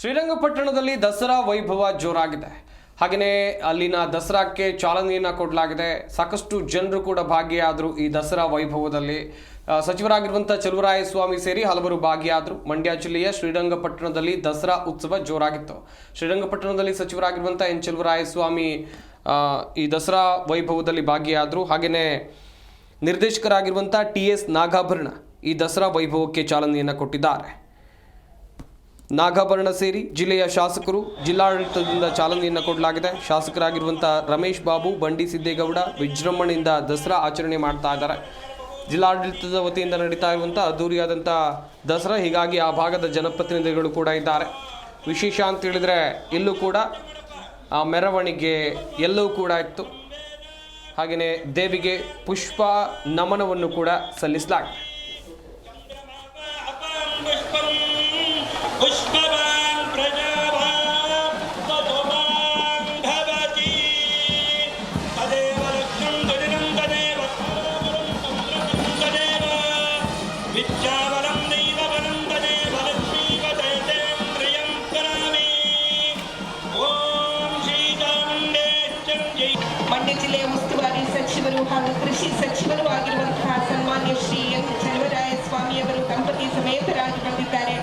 ಶ್ರೀರಂಗಪಟ್ಟಣದಲ್ಲಿ ದಸರಾ ವೈಭವ ಜೋರಾಗಿದೆ. ಹಾಗೆಯೇ ಅಲ್ಲಿನ ದಸರಾಕ್ಕೆ ಚಾಲನೆಯನ್ನು ಕೊಡಲಾಗಿದೆ. ಸಾಕಷ್ಟು ಜನರು ಕೂಡ ಭಾಗಿಯಾದರು ಈ ದಸರಾ ವೈಭವದಲ್ಲಿ. ಸಚಿವರಾಗಿರುವಂಥ ಚಲುವರಾಯ ಸ್ವಾಮಿ ಸೇರಿ ಹಲವರು ಭಾಗಿಯಾದರು. ಮಂಡ್ಯ ಜಿಲ್ಲೆಯ ಶ್ರೀರಂಗಪಟ್ಟಣದಲ್ಲಿ ದಸರಾ ಉತ್ಸವ ಜೋರಾಗಿತ್ತು. ಶ್ರೀರಂಗಪಟ್ಟಣದಲ್ಲಿ ಸಚಿವರಾಗಿರುವಂಥ ಎನ್ ಚಲುವರಾಯ ಸ್ವಾಮಿ ಈ ದಸರಾ ವೈಭವದಲ್ಲಿ ಭಾಗಿಯಾದರು. ಹಾಗೆಯೇ ನಿರ್ದೇಶಕರಾಗಿರುವಂಥ ಟಿ ಎಸ್ ನಾಗಾಭರಣ ಈ ದಸರಾ ವೈಭವಕ್ಕೆ ಚಾಲನೆಯನ್ನು ಕೊಟ್ಟಿದ್ದಾರೆ. ನಾಗಾಭರಣ ಸೇರಿ ಜಿಲ್ಲೆಯ ಶಾಸಕರು ಜಿಲ್ಲಾಡಳಿತದಿಂದ ಚಾಲನೆಯನ್ನು ಕೊಡಲಾಗಿದೆ. ಶಾಸಕರಾಗಿರುವಂಥ ರಮೇಶ್ ಬಾಬು, ಬಂಡಿ ಸಿದ್ದೇಗೌಡ ವಿಜೃಂಭಣೆಯಿಂದ ದಸರಾ ಆಚರಣೆ ಮಾಡ್ತಾ ಇದ್ದಾರೆ. ಜಿಲ್ಲಾಡಳಿತದ ವತಿಯಿಂದ ನಡೀತಾ ಇರುವಂಥ ಅದ್ದೂರಿಯಾದಂಥ ದಸರಾ, ಹೀಗಾಗಿ ಆ ಭಾಗದ ಜನಪ್ರತಿನಿಧಿಗಳು ಕೂಡ ಇದ್ದಾರೆ. ವಿಶೇಷ ಅಂತ ಹೇಳಿದ್ರೆ ಇಲ್ಲೂ ಕೂಡ ಆ ಮೆರವಣಿಗೆ ಎಲ್ಲವೂ ಕೂಡ ಇತ್ತು. ಹಾಗೆಯೇ ದೇವಿಗೆ ಪುಷ್ಪ ನಮನವನ್ನು ಕೂಡ ಸಲ್ಲಿಸಲಾಗಿದೆ. ಸಚಿವರು ಆಗಿರುವಂತಹ ಸನ್ಮಾನ್ಯ ಶ್ರೀ ಎನ್ ಚಲುವರಾಯ ಸ್ವಾಮಿಯವರು ದಂಪತಿ ಸಮೇತರಾಗಿ ಬಂದಿದ್ದಾರೆ